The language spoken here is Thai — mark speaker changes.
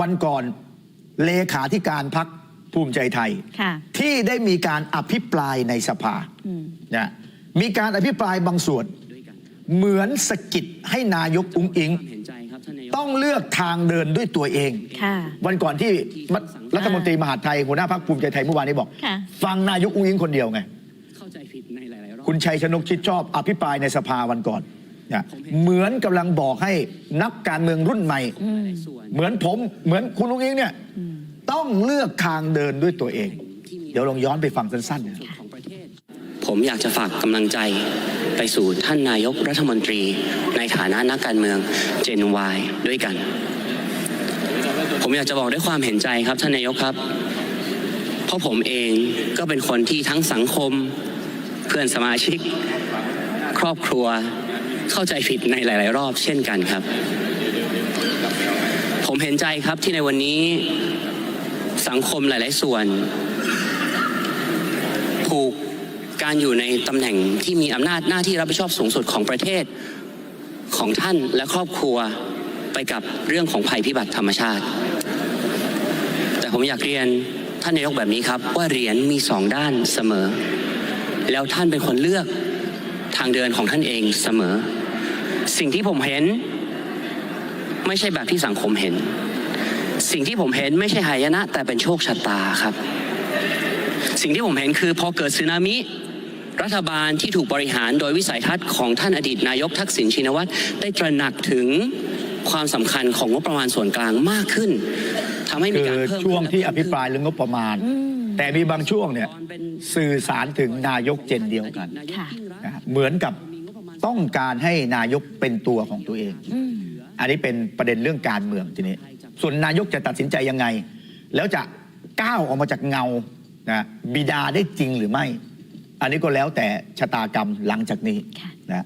Speaker 1: วันก่อนเลขาธิการพักภูมิใจไทย
Speaker 2: ค่ะ
Speaker 1: ที่ได้มีการอภิปรายในสภา
Speaker 2: อืม
Speaker 1: นะมีการอภิปรายบางส่วน เหมือนสะกิดให้นายกอุ้งอิง
Speaker 3: เห็นใจครับท่านนายก
Speaker 1: ต้องเลือกทางเดินด้วยตัวเอง
Speaker 2: ค่ะ
Speaker 1: วันก่อนที่มรัฐมนตรีมหาดไทยหัวหน้าพักภูมิใจไทยเมื่อวานนี้บอก
Speaker 2: ค่ะ
Speaker 1: ฟังนายกอุ้งอิงคนเดียวไง
Speaker 3: เข้าใจผิดในหลายๆรอบ
Speaker 1: คุณชัยชนกชิดชอบอภิปรายในสภาวันก่อน นะเหมือนกำลังบอกให้นักการเมืองรุ่นใหม่
Speaker 3: หลายส่วน
Speaker 1: เหมือนผมเหมือนคุณลุงอิงเนี่ยต้องเลือกทางเดินด้วยตัวเอง เดี๋ยวลองย้อนไปฟังสั้นๆนะ
Speaker 3: ของประเทศผมอยากจะฝากกำลังใจไปสู่ท่านนายกรัฐมนตรี ในฐานะนักการเมืองเจนวายด้วยกัน ผมอยากจะบอกด้วยความเห็นใจครับท่านนายกครับ เพราะผมเองก็เป็นคนที่ทั้งสังคม เพื่อนสมาชิก ครอบครัว เข้าใจผิดในหลาย ๆ รอบเช่นกันครับ ผมเห็นใจครับที่ในวันนี้สังคมหลาย ๆ ส่วนผูกการอยู่ในตำแหน่งที่มีอำนาจหน้าที่รับผิดชอบสูงสุดของประเทศของท่านและครอบครัวไปกับเรื่องของภัยพิบัติธรรมชาติ แต่ผมอยากเรียนท่านนายกแบบนี้ครับ ว่าเหรียญมีสองด้านเสมอ แล้วท่านเป็นคนเลือกางเดินของท่านเองเสมอ สิ่งที่ผมเห็น ไม่ใช่แบบที่สังคมเห็น สิ่งที่ผมเห็นไม่ใช่หายนะ แต่เป็นโชคชะตาครับ สิ่งที่ผมเห็นคือพอเกิดสึนามิรัฐบาลที่ถูกบริหารโดยวิสัยทัศน์ของท่านอดีตนายกทักษิณชินวัตรได้ตระหนักถึงความสำคัญของงบประมาณส่วนกลางมากขึ้นทำให้มีการเพิ่ม
Speaker 1: ช่วงที่อภิปรายเรื่องงบประมาณ แต่มีบางช่วงเนี่ยสื่อสารถึงนายกเจนเดียวกัน
Speaker 2: ค่ะ
Speaker 1: นะฮะเหมือนกับต้องการให้นายกเป็นตัวของตัวเอง
Speaker 2: อืม
Speaker 1: อันนี้เป็นประเด็นเรื่องการเมืองทีนี้ ส่วนนายกจะตัดสินใจยังไง แล้วจะก้าวออกมาจากเงานะบิดาได้จริงหรือไม่ อันนี้ก็แล้วแต่ชะตากรรมหลังจากนี้
Speaker 2: ค่ะ
Speaker 1: นะ